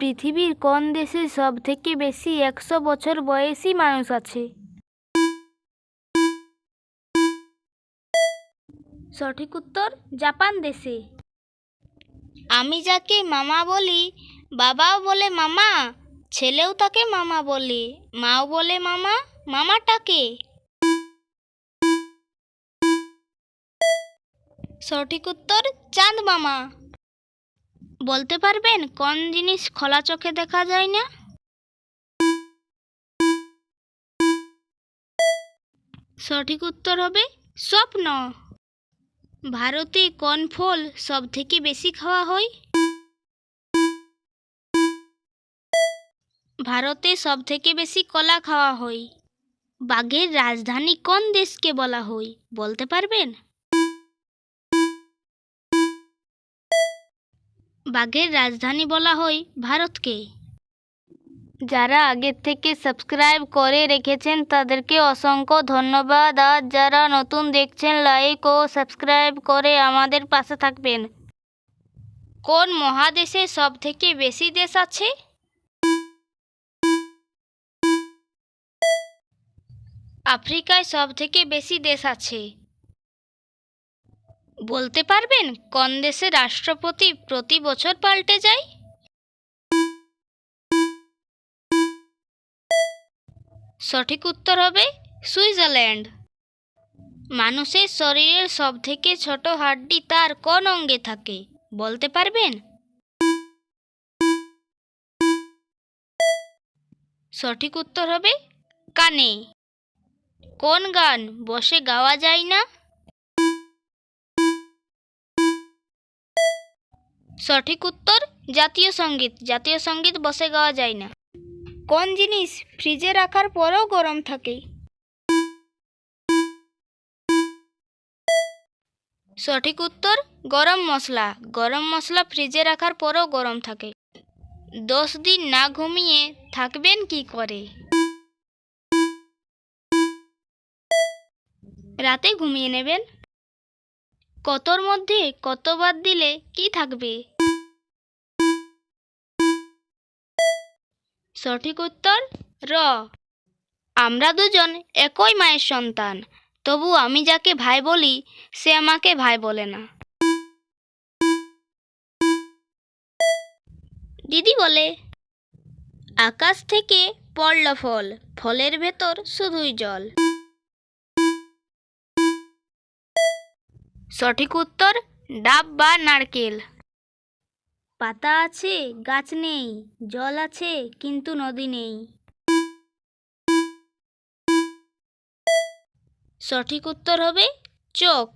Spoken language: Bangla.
পৃথিবীর কোন দেশে সব থেকে বেশি একশো বছর বয়সী মানুষ আছে? সঠিক উত্তর, জাপান দেশে। আমি যাকে মামা বলি, বাবাও বলে মামা, ছেলেও তাকে মামা বলে, মাও বলে মামা মামাটাকে সঠিক উত্তর, চাঁদ মামা। বলতে পারবেন কোন জিনিস খোলা চোখে দেখা যায় না? সঠিক উত্তর হবে স্বপ্ন। ভারতে কোন ফল সব থেকে বেশি খাওয়া হয়? ভারতে সব থেকে বেশি কলা খাওয়া হয়। বাঘের রাজধানী কোন দেশকে বলা হয় বলতে পারবেন? বাঘের রাজধানী বলা হয় ভারতকে। যারা আগের থেকে সাবস্ক্রাইব করে রেখেছেন তাদেরকে অসংখ্য ধন্যবাদ। আর যারা নতুন দেখছেন লাইক ও সাবস্ক্রাইব করে আমাদের পাশে থাকবেন। কোন মহাদেশে সব থেকে বেশি দেশ আছে? আফ্রিকায় সব থেকে বেশি দেশ আছে। বলতে পারবেন, কোন দেশের রাষ্ট্রপতি প্রতি বছর পাল্টে যায়? সঠিক উত্তর হবে সুইজারল্যান্ড। মানুষের শরীরের সব থেকে ছোট হাড্ডি তার কোন অঙ্গে থাকে, বলতে পারবেন? সঠিক উত্তর হবে কানে। কোন গান বসে গাওয়া যায় না? সঠিক উত্তর জাতীয় সংগীত। জাতীয় সংগীত বসে গাওয়া যায় না। কোন জিনিস ফ্রিজে রাখার পরেও গরম থাকে? সঠিক উত্তর গরম মশলা। গরম মশলা ফ্রিজে রাখার পরেও গরম থাকে। দশ দিন না ঘুমিয়ে থাকবেন কি করে? রাতে ঘুমিয়ে নেবেন? কতর মধ্যে কত বাদ দিলে কি থাকবে? সঠিক উত্তর, র। আমরা দুজন একই মায়ের সন্তান, তবু আমি যাকে ভাই বলি, সে আমাকে ভাই বলে না। দিদি বলে, আকাশ থেকে পড়ল ফল, ফলের ভেতর শুধুই জল। সঠিক উত্তর ডাব বা নারকেল। পাতা আছে গাছ নেই জল আছে কিন্তু নদী নেই। সঠিক উত্তর হবে চোখ।